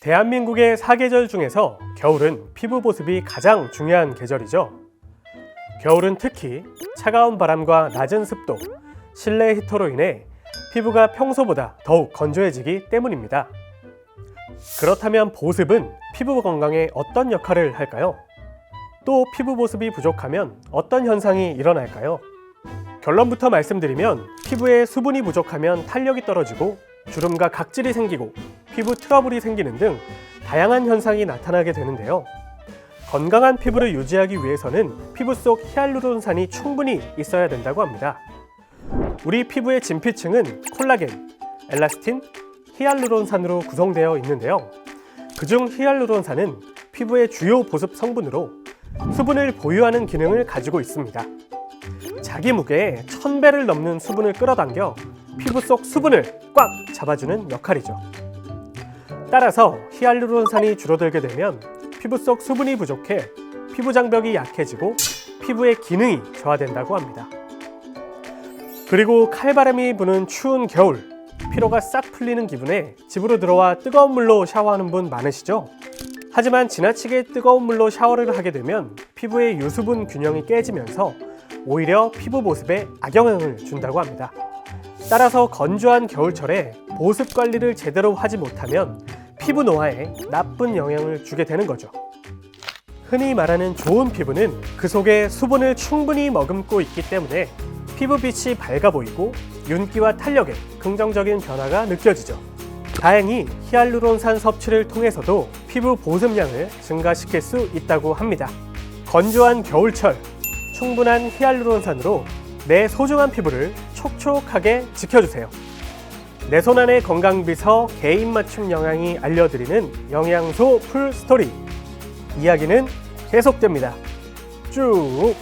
대한민국의 사계절 중에서 겨울은 피부 보습이 가장 중요한 계절이죠. 겨울은 특히 차가운 바람과 낮은 습도, 실내 히터로 인해 피부가 평소보다 더욱 건조해지기 때문입니다. 그렇다면 보습은 피부 건강에 어떤 역할을 할까요? 또 피부 보습이 부족하면 어떤 현상이 일어날까요? 결론부터 말씀드리면 피부에 수분이 부족하면 탄력이 떨어지고 주름과 각질이 생기고 피부 트러블이 생기는 등 다양한 현상이 나타나게 되는데요. 건강한 피부를 유지하기 위해서는 피부 속 히알루론산이 충분히 있어야 된다고 합니다. 우리 피부의 진피층은 콜라겐, 엘라스틴, 히알루론산으로 구성되어 있는데요. 그중 히알루론산은 피부의 주요 보습 성분으로 수분을 보유하는 기능을 가지고 있습니다. 자기 무게의 1000배를 넘는 수분을 끌어당겨 피부 속 수분을 꽉 잡아주는 역할이죠. 따라서 히알루론산이 줄어들게 되면 피부 속 수분이 부족해 피부 장벽이 약해지고 피부의 기능이 저하된다고 합니다. 그리고 칼바람이 부는 추운 겨울, 피로가 싹 풀리는 기분에 집으로 들어와 뜨거운 물로 샤워하는 분 많으시죠? 하지만 지나치게 뜨거운 물로 샤워를 하게 되면 피부의 유수분 균형이 깨지면서 오히려 피부 보습에 악영향을 준다고 합니다. 따라서 건조한 겨울철에 보습 관리를 제대로 하지 못하면 피부 노화에 나쁜 영향을 주게 되는 거죠. 흔히 말하는 좋은 피부는 그 속에 수분을 충분히 머금고 있기 때문에 피부빛이 밝아 보이고 윤기와 탄력에 긍정적인 변화가 느껴지죠. 다행히 히알루론산 섭취를 통해서도 피부 보습량을 증가시킬 수 있다고 합니다. 건조한 겨울철 충분한 히알루론산으로 내 소중한 피부를 촉촉하게 지켜주세요. 내 손 안의 건강 비서 개인 맞춤 영양이 알려드리는 영양소 풀 스토리 이야기는 계속됩니다. 쭉